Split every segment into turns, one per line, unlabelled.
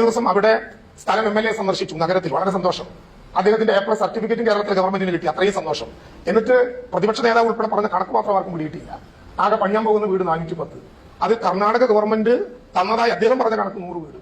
ദിവസം അവിടെ സ്ഥലം എം എൽ എ സന്ദർശിച്ചു നഗരത്തിൽ. വളരെ സന്തോഷം. അദ്ദേഹത്തിന്റെ എ പ്ലസ് സർട്ടിഫിക്കറ്റും കേരളത്തിലെ ഗവൺമെന്റിന് കിട്ടി. അത്രയും സന്തോഷം. എന്നിട്ട് പ്രതിപക്ഷ നേതാവ് ഉൾപ്പെടെ പറഞ്ഞ കണക്ക് മാത്രം ആർക്കും പിടിയിട്ടില്ല ആകെ പണിയാൻ പോകുന്ന വീട് നാനൂറ്റി പത്ത് അത് കർണാടക ഗവൺമെന്റ് തന്നതായി അദ്ദേഹം പറഞ്ഞ കണക്ക് നൂറ് വീട്.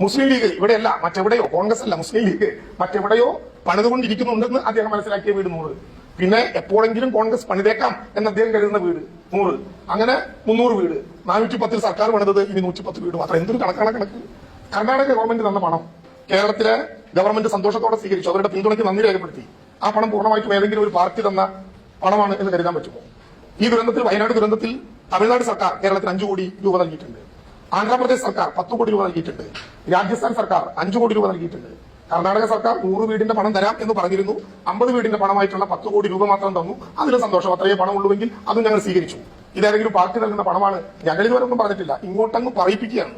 മുസ്ലിം ലീഗ് ഇവിടെയല്ല മറ്റെവിടെയോ കോൺഗ്രസ് അല്ല മുസ്ലിം ലീഗ് മറ്റെവിടെയോ പണിതുകൊണ്ടിരിക്കുന്നുണ്ടെന്ന് അദ്ദേഹം മനസ്സിലാക്കിയ വീട് നൂറ്. പിന്നെ എപ്പോഴെങ്കിലും കോൺഗ്രസ് പണിതേക്കാം എന്ന് അദ്ദേഹം കരുതുന്ന വീട് നൂറ്. അങ്ങനെ മുന്നൂറ് വീട്. നാനൂറ്റി പത്തിൽ സർക്കാർ പണിതത് ഇനി നൂറ്റി പത്ത് വീട്. മാത്രം എന്തൊരു കണക്കാണ് കണക്ക്? കർണാടക ഗവൺമെന്റ് തന്ന പണം കേരളത്തിലെ ഗവൺമെന്റ് സന്തോഷത്തോടെ സ്വീകരിച്ചു. അവരുടെ പിന്തുണയ്ക്ക് നന്ദി രേഖപ്പെടുത്തി. ആ പണം പൂർണമായിട്ടും ഏതെങ്കിലും ഒരു പാർട്ടി തന്ന പണമാണ് എന്ന് കരുതാൻ പറ്റുമോ? ഈ ദുരന്തത്തിൽ വയനാട് ദുരന്തത്തിൽ തമിഴ്നാട് സർക്കാർ കേരളത്തിന് അഞ്ചു കോടി രൂപ നൽകിയിട്ടുണ്ട്. ആന്ധ്രാപ്രദേശ് സർക്കാർ പത്ത് കോടി രൂപ നൽകിയിട്ടുണ്ട്. രാജസ്ഥാൻ സർക്കാർ അഞ്ചു കോടി രൂപ നൽകിയിട്ടുണ്ട്. കർണാടക സർക്കാർ നൂറ് വീടിന്റെ പണം തരാം എന്ന് പറഞ്ഞിരുന്നു. അമ്പത് വീടിന്റെ പണമായിട്ടുള്ള പത്ത് കോടി രൂപ മാത്രം തന്നു. അതിന് സന്തോഷം. അത്രയേ പണം ഉള്ളുവെങ്കിൽ അതും ഞങ്ങൾ സ്വീകരിച്ചു. ഇതേതെങ്കിലും പാർട്ടി നൽകുന്ന പണമാണ്. ഞങ്ങൾ ഇതുവരെ ഒന്നും പറഞ്ഞിട്ടില്ല. ഇങ്ങോട്ടങ്ങ് പറയിപ്പിക്കുകയാണ്.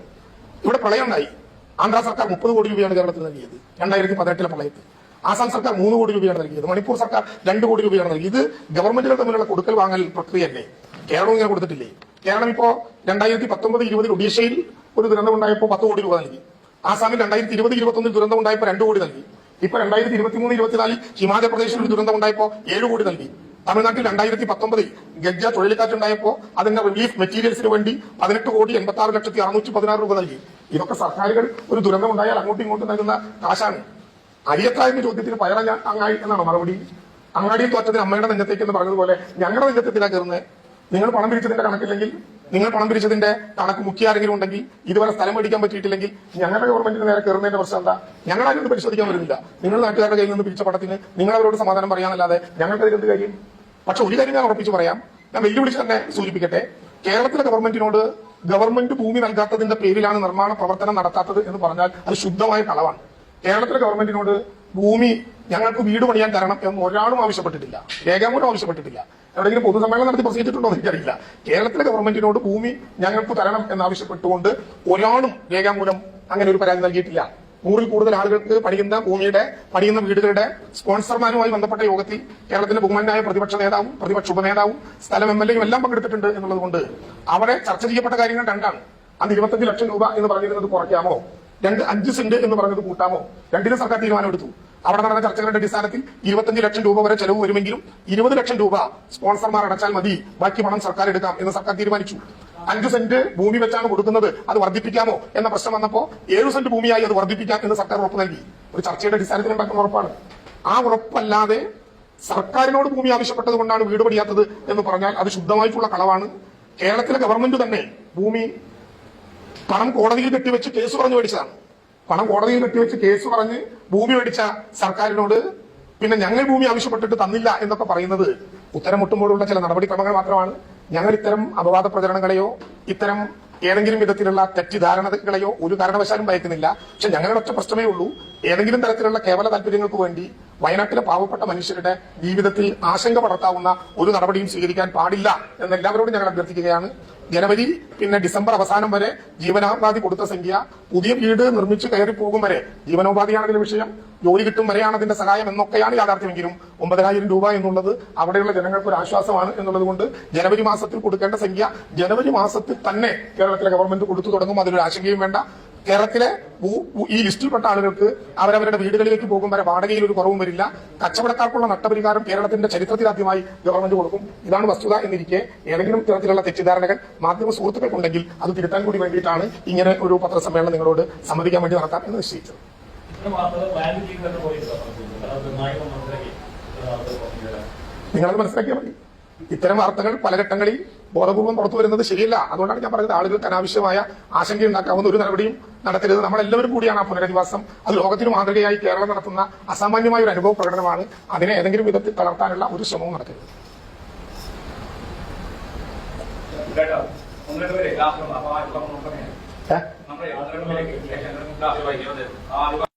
ഇവിടെ പ്രളയം ഉണ്ടായി ആന്ധ്രാ സർക്കാർ മുപ്പത് കോടി രൂപയാണ് കേരളത്തിൽ നൽകിയത്. രണ്ടായിരത്തി പതിനെട്ടിലെ പ്രളയത്തിൽ. ആസാം സർക്കാർ മൂന്ന് കോടി രൂപയാണ് നൽകിയത്. മണിപ്പൂർ സർക്കാർ രണ്ട് കോടി രൂപയാണ് നൽകിയത്. ഇത് ഗവൺമെന്റുകൾ തമ്മിലുള്ള കൊടുക്കൽ വാങ്ങൽ പ്രക്രിയയല്ലേ? കേരളം ഇങ്ങനെ കൊടുത്തിട്ടില്ലേ? കേരളം ഇപ്പോ രണ്ടായിരത്തി പത്തൊമ്പത് ഇരുപതിൽ ഒഡീഷയിൽ ഒരു ദുരന്തം ഉണ്ടായപ്പോൾ പത്ത് കോടി രൂപ നൽകി. ആസാമിൽ രണ്ടായിരത്തി ഇരുപത് ഇരുപത്തൊന്നിൽ ദുരന്തം ഉണ്ടായപ്പോൾ രണ്ട് കോടി നൽകി. ഇപ്പൊ രണ്ടായിരത്തി ഇരുപത്തിമൂന്ന് ഇരുപത്തിനാലിൽ ഹിമാചൽ പ്രദേശിൽ ഒരു ദുരന്തം ഉണ്ടായപ്പോൾ ഏഴ് കോടി നൽകി. തമിഴ്നാട്ടിൽ രണ്ടായിരത്തി പത്തൊമ്പതിൽ ഗജ ചുഴലിക്കാറ്റുണ്ടായപ്പോൾ അതിന്റെ റിലീഫ് മെറ്റീരിയൽസിന് വേണ്ടി പതിനെട്ട് കോടി എൺപത്തി ആറ് ലക്ഷത്തി അറുന്നൂറ്റി പതിനാറ് രൂപ നൽകി. ഇതൊക്കെ സർക്കാരുകൾ ഒരു ദുരന്തം ഉണ്ടായാൽ അങ്ങോട്ടും ഇങ്ങോട്ടും നൽകുന്ന കാശാണ്. അരിയത്തായന്റെ ചോദ്യത്തിന് പയറ അങ്ങായി എന്നാണ് മറുപടി? അങ്ങാടിയിൽ തോറ്റത്തിന് അമ്മയുടെ നെഞ്ചത്തേക്ക് എന്ന് പറഞ്ഞതുപോലെ ഞങ്ങളുടെ നെഞ്ചത്തെത്തിലാണ് കയറുന്നത്. നിങ്ങൾ പണം പിരിച്ചതിന്റെ കണക്കില്ലെങ്കിൽ നിങ്ങൾ പണം പിരിച്ചതിന്റെ കണക്ക് മുഖ്യ ആരെങ്കിലും ഉണ്ടെങ്കിൽ ഇതുവരെ സ്ഥലം മേടിക്കാൻ പറ്റിയിട്ടില്ലെങ്കിൽ ഞങ്ങളുടെ ഗവൺമെന്റിന് നേരെ കയറുന്നതിന്റെ പ്രശ്നം എന്താ? അതിനൊന്നും പരിശോധിക്കാൻ വരുന്നില്ല. നിങ്ങൾ നാട്ടുകാരുടെ കയ്യിൽ നിന്ന് പിരിച്ച പടത്തിന് നിങ്ങൾ അവരോട് സമാധാനം പറയാനല്ലാതെ ഞങ്ങൾക്ക് എന്ത് കാര്യം? പക്ഷെ ഒരു കാര്യം ഞാൻ ഉറപ്പിച്ച് പറയാം. ഞാൻ വെല്ലുവിളിച്ച് തന്നെ സൂചിപ്പിക്കട്ടെ. കേരളത്തിലെ ഗവൺമെന്റിനോട് ഗവൺമെന്റ് ഭൂമി നൽകാത്തതിന്റെ പേരിലാണ് നിർമ്മാണ പ്രവർത്തനം നടത്താത്തത് എന്ന് പറഞ്ഞാൽ അത് ശുദ്ധമായ കളവാണ്. കേരളത്തിലെ ഗവൺമെന്റിനോട് ഭൂമി ഞങ്ങൾക്ക് വീട് പണിയാൻ തരണം എന്ന് ഒരാളും ആവശ്യപ്പെട്ടിട്ടില്ല. രേഖാമൂലം ആവശ്യപ്പെട്ടിട്ടില്ല. എവിടെയെങ്കിലും പൊതുസമ്മേളനം നടത്തി പ്രസിദ്ധിച്ചിട്ടുണ്ടോ എന്ന് എനിക്കറിയില്ല. കേരളത്തിലെ ഗവൺമെന്റിനോട് ഭൂമി ഞങ്ങൾക്ക് തരണം എന്നാവശ്യപ്പെട്ടുകൊണ്ട് ഒരാളും രേഖാമൂലം അങ്ങനെ ഒരു പരാതി നൽകിയിട്ടില്ല. നൂറിൽ കൂടുതൽ ആളുകൾക്ക് പണിയുന്ന ഭൂമിയുടെ പണിയുന്ന വീടുകളുടെ സ്പോൺസർമാരുമായി ബന്ധപ്പെട്ട യോഗത്തിൽ കേരളത്തിന്റെ ബഹുമാനായ പ്രതിപക്ഷ നേതാവും പ്രതിപക്ഷ ഉപനേതാവും സ്ഥലം എം എൽ എയും എല്ലാം പങ്കെടുത്തിട്ടുണ്ട് എന്നുള്ളതുകൊണ്ട് അവിടെ ചർച്ച ചെയ്യപ്പെട്ട കാര്യങ്ങൾ രണ്ടാണ്. അന്ന് ഇരുപത്തഞ്ച് ലക്ഷം രൂപ എന്ന് പറഞ്ഞിരുന്നത് കുറയ്ക്കാമോ? രണ്ട് അഞ്ച് സെന്റ് എന്ന് പറഞ്ഞത് കൂട്ടാമോ? രണ്ടിനും സർക്കാർ തീരുമാനമെടുത്തു. അവിടെ നടന്ന ചർച്ചകളുടെ അടിസ്ഥാനത്തിൽ ഇരുപത്തഞ്ച് ലക്ഷം രൂപ വരെ ചെലവ് വരുമെങ്കിലും ഇരുപത് ലക്ഷം രൂപ സ്പോൺസർമാർ അടച്ചാൽ മതി ബാക്കി പണം സർക്കാർ എടുക്കാം എന്ന് സർക്കാർ തീരുമാനിച്ചു. അഞ്ച് സെന്റ് ഭൂമി വെച്ചാണ് കൊടുക്കുന്നത്. അത് വർദ്ധിപ്പിക്കാമോ എന്ന പ്രശ്നം വന്നപ്പോ ഏഴു സെന്റ് ഭൂമിയായി അത് വർദ്ധിപ്പിക്കാം എന്ന് സർക്കാർ ഉറപ്പ് നൽകി. ഒരു ചർച്ചയുടെ അടിസ്ഥാനത്തിൽ ഉണ്ടാക്കുന്ന ഉറപ്പാണ്. ആ ഉറപ്പല്ലാതെ സർക്കാരിനോട് ഭൂമി ആവശ്യപ്പെട്ടത് കൊണ്ടാണ് വീട് പണിയാത്തത് എന്ന് പറഞ്ഞാൽ അത് ശുദ്ധമായിട്ടുള്ള കളവാണ്. കേരളത്തിലെ ഗവൺമെന്റ് തന്നെ ഭൂമി പണം കോടതിയിൽ കെട്ടിവെച്ച് കേസ് പറഞ്ഞു മേടിച്ചതാണ്. പണം കോടതിയിൽ കെട്ടിവെച്ച് കേസ് പറഞ്ഞ് ഭൂമി മേടിച്ച സർക്കാരിനോട് പിന്നെ ഞങ്ങൾ ഭൂമി ആവശ്യപ്പെട്ടിട്ട് തന്നില്ല എന്നൊക്കെ പറയുന്നത് ഉത്തരം മുട്ടുമ്പോഴുള്ള ചില നടപടിക്രമങ്ങൾ മാത്രമാണ്. ഞങ്ങൾ ഇത്തരം അപവാദ പ്രചരണങ്ങളെയോ ഇത്തരം ഏതെങ്കിലും വിധത്തിലുള്ള തെറ്റിദ്ധാരണകളെയോ ഒരു കാരണവശാലും ഭയക്കുന്നില്ല. പക്ഷെ ഞങ്ങളുടെ ഒറ്റ പ്രശ്നമേ ഉള്ളൂ. ഏതെങ്കിലും തരത്തിലുള്ള കേവല താല്പര്യങ്ങൾക്ക് വേണ്ടി വയനാട്ടിലെ പാവപ്പെട്ട മനുഷ്യരുടെ ജീവിതത്തിൽ ആശങ്ക പടർത്താവുന്ന ഒരു നടപടിയും സ്വീകരിക്കാൻ പാടില്ല എന്ന് എല്ലാവരോടും ഞങ്ങൾ അഭ്യർത്ഥിക്കുകയാണ്. ജനുവരി പിന്നെ ഡിസംബർ അവസാനം വരെ ജീവനോപാധി കൊടുത്ത സംഖ്യ പുതിയ വീട് നിർമ്മിച്ച് കയറി പോകും വരെ. ജീവനോപാധിയാണതിന്റെ വിഷയം. ജോലി കിട്ടും വരെയാണ് അതിന്റെ സഹായം എന്നൊക്കെയാണ് യാഥാർത്ഥ്യമെങ്കിലും ഒമ്പതിനായിരം രൂപ എന്നുള്ളത് അവിടെയുള്ള ജനങ്ങൾക്ക് ഒരു ആശ്വാസമാണ് എന്നുള്ളത് കൊണ്ട് ജനുവരി മാസത്തിൽ കൊടുക്കേണ്ട സംഖ്യ ജനുവരി മാസത്തിൽ തന്നെ കേരളത്തിലെ ഗവൺമെന്റ് കൊടുത്തു തുടങ്ങും. അതിലൊരു ആശങ്കയും വേണ്ട. കേരളത്തിലെ ഈ ലിസ്റ്റിൽപ്പെട്ട ആളുകൾക്ക് അവരവരുടെ വീടുകളിലേക്ക് പോകും വരെ വാടകയിൽ ഒരു കുറവും വരില്ല. കച്ചവടക്കാർക്കുള്ള നഷ്ടപരിഹാരം കേരളത്തിന്റെ ചരിത്രത്തിൽ ആദ്യമായി ഗവൺമെന്റ് കൊടുക്കും. ഇതാണ് വസ്തുത എന്നിരിക്കെ ഏതെങ്കിലും തരത്തിലുള്ള തെറ്റിദ്ധാരണകൾ മാധ്യമ സുഹൃത്തുക്കൾക്കുണ്ടെങ്കിൽ അത് തിരുത്താൻ കൂടി വേണ്ടിയിട്ടാണ് ഇങ്ങനെ ഒരു പത്രസമ്മേളനം നിങ്ങളോട് സമ്മതിക്കാൻ വേണ്ടി നടത്താം എന്ന് നിശ്ചയിച്ചത് നിങ്ങളത് മനസ്സിലാക്കിയാൽ മതി. ഇത്തരം വാർത്തകൾ പല ഘട്ടങ്ങളിൽ ബോധപൂർവം പുറത്തു വരുന്നത് ശരിയല്ല. അതുകൊണ്ടാണ് ഞാൻ പറഞ്ഞത് ആളുകൾക്ക് അനാവശ്യമായ ആശങ്കയുണ്ടാക്കാവുന്ന ഒരു നടപടിയും നടത്തരുത്. നമ്മളെല്ലാവരും കൂടിയാണ് ആ പുനരധിവാസം. അത് ലോകത്തിന് മാതൃകയായി കേരളം നടത്തുന്ന അസാമാന്യമായ ഒരു അനുഭവ പ്രകടനമാണ്. അതിനെ ഏതെങ്കിലും വിധത്തിൽ തളർത്താനുള്ള ഒരു ശ്രമവും നടത്തരുത് ഏഹ്